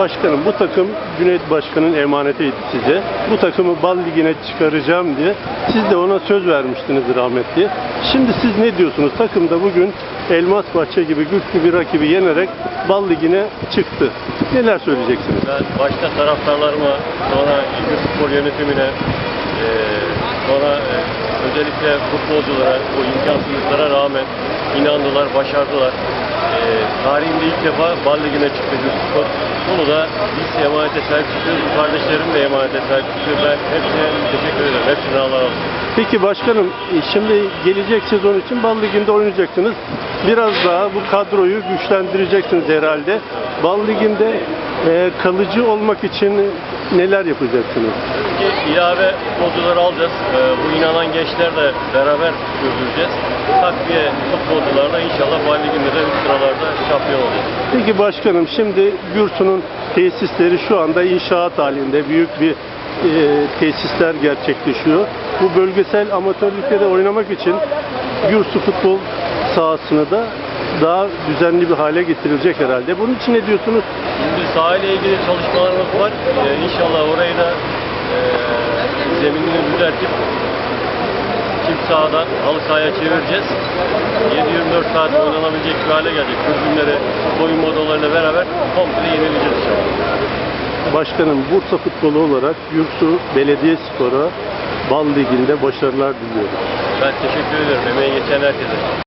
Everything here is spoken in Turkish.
Başkanım bu takım Cüneyt Başkan'ın emanetiydi size. Bu takımı bal ligine çıkaracağım diye. Siz de ona söz vermiştiniz rahmetli. Şimdi siz ne diyorsunuz? Takım da bugün Elmas Bahçe gibi güçlü bir rakibi yenerek bal ligine çıktı. Neler söyleyeceksiniz? Ben başta taraftarlarıma, sonra İlgür Spor yönetimine, eee, sonra eee, özellikle futbolculara bu imkansızlıklara rağmen inandılar, başardılar. Eee tarihinde ilk defa Bal Ligi'ne çıktı Güç Spor. Bunu da biz emanete sahip çıkıyoruz. Kardeşlerim de emanete sahip çıkıyor. Ben hepsine teşekkür ederim. Hepsine Allah razı olsun. Peki başkanım e, şimdi gelecek sezon için Bal Ligi'nde oynayacaksınız. Biraz daha bu kadroyu güçlendireceksiniz herhalde. Bal Ligi'nde e, kalıcı olmak için neler yapacaksınız? Ki ilave futbolcuları alacağız. Eee, bu inanan gençlerle beraber götüreceğiz. Takviye futbolcularla inşallah Bal Ligi'nde de üst şampiyon olacağız. Peki başkanım şimdi Gürsu'nun tesisleri şu anda inşaat halinde büyük bir e, tesisler gerçekleşiyor. Bu bölgesel amatörlükte de oynamak için Gürsu futbol sahasını da daha düzenli bir hale getirilecek herhalde. Bunun için ne diyorsunuz? Şimdi sahile ilgili çalışmalarımız var. Ee, inşallah orayı da e, zeminini düzeltip çift sahadan halı sahaya çevireceğiz. 7-24 saat oynanabilecek bir hale gelecek. Tribünleri, oyun modalarıyla beraber komple yenileceğiz inşallah. Başkanım Bursa futbolu olarak Gürsu Belediye Spor'a Bal Ligi'nde başarılar diliyorum. Ben teşekkür ederim emeği geçen herkese.